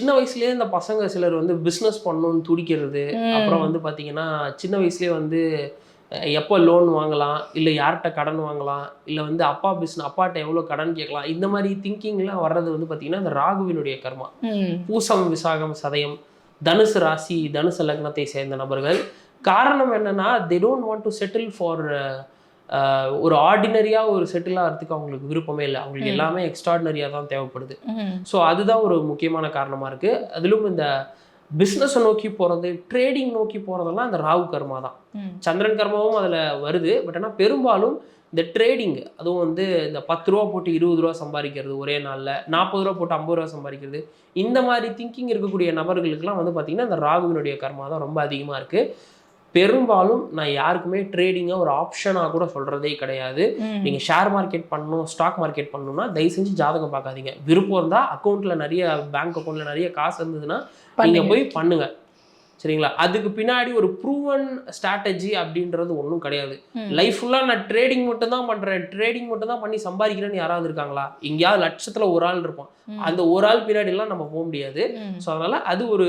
சின்ன வயசுலயே இந்த பசங்க சிலர் வந்து பிஸ்னஸ் பண்ணணும்னு துடிக்கிறது. அப்புறம் வந்து பார்த்தீங்கன்னா சின்ன வயசுலேயே வந்து எப்போ லோன் வாங்கலாம் இல்லை யார்கிட்ட கடன் வாங்கலாம் இல்லை வந்து அப்பா பிஸ்னஸ் அப்பாட்ட எவ்வளோ கடன் கேட்கலாம் இந்த மாதிரி திங்கிங்லாம் வர்றது வந்து பார்த்தீங்கன்னா இந்த ராகுவினுடைய கர்மா. பூசம் விசாகம் சதயம் தனுசு ராசி தனுசு லக்னத்தை சேர்ந்த நபர்கள். காரணம் என்னன்னா they don't want to settle for ஒரு ஆர்டினரியாக ஒரு செட்டில் ஆகிறதுக்கு அவங்களுக்கு விருப்பமே இல்லை அவங்களுக்கு. எல்லாமே எக்ஸ்ட்ராடினரியாக தான் தேவைப்படுது. ஸோ அதுதான் ஒரு முக்கியமான காரணமாக இருக்குது அதிலும் இந்த பிஸ்னஸை நோக்கி போகிறது ட்ரேடிங் நோக்கி போகிறதெல்லாம் இந்த ராகு கர்மா தான். சந்திரன் கர்மாவும் அதில் வருது பட் ஆனால் பெரும்பாலும் இந்த ட்ரேடிங் அதுவும் வந்து இந்த பத்து ரூபா போட்டு இருபது ரூபா சம்பாதிக்கிறது ஒரே நாளில் நாற்பது ரூபா போட்டு ஐம்பது ரூபா சம்பாதிக்கிறது இந்த மாதிரி திங்கிங் இருக்கக்கூடிய நபர்களுக்கெல்லாம் வந்து பார்த்திங்கன்னா இந்த ராகுவினுடைய கர்மா தான் ரொம்ப அதிகமாக இருக்குது பெரும்பாலும் நான் யாருக்குமே ட்ரேடிங்கை ஒரு ஆப்ஷனாக கூட சொல்கிறதே கிடையாது. நீங்கள் ஷேர் மார்க்கெட் பண்ணணும் ஸ்டாக் மார்க்கெட் பண்ணணும்னா தயவு செஞ்சு ஜாதகம் பார்க்காதீங்க விருப்பம் இருந்தால் அக்கௌண்ட்டில் நிறைய பேங்க் அக்கௌண்ட்டில் நிறைய காசு இருந்ததுன்னா நீங்கள். போய் பண்ணுங்க சரிங்களா அதுக்கு பின்னாடி ஒரு ப்ரூவன் ஸ்ட்ராட்டஜி அப்படின்றது ஒன்றும் கிடையாது. லைஃப் ஃபுல்லாக நான் ட்ரேடிங் மட்டும் தான் பண்ணுறேன் ட்ரேடிங் மட்டும் தான் பண்ணி சம்பாதிக்கிறேன்னு யாராவது இருக்காங்களா எங்கேயாவது லட்சத்தில் ஒரு ஆள் இருப்பான். அந்த ஒரு ஆள் பின்னாடிலாம் நம்ம போக முடியாது. ஸோ அதனால் அது ஒரு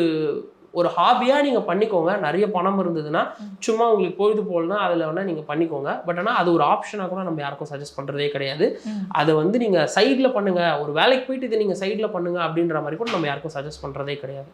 ஒரு ஹாபியாக நீங்கள் பண்ணிக்கோங்க. நிறைய பணம் இருந்ததுன்னா. சும்மா உங்களுக்கு பொழுது போகலன்னா அதில் வேணால் நீங்கள் பண்ணிக்கோங்க. பட் ஆனால் அது ஒரு ஆப்ஷனாக கூட நம்ம யாருக்கும் சஜஸ்ட் பண்ணுறதே கிடையாது. அதை வந்து நீங்கள் சைடில் பண்ணுங்கள் ஒரு வேலைக்கு போயிட்டு இதை நீங்கள் சைடில் பண்ணுங்க அப்படின்ற மாதிரி கூட நம்ம யாருக்கும் சஜஸ்ட் பண்ணுறதே கிடையாது.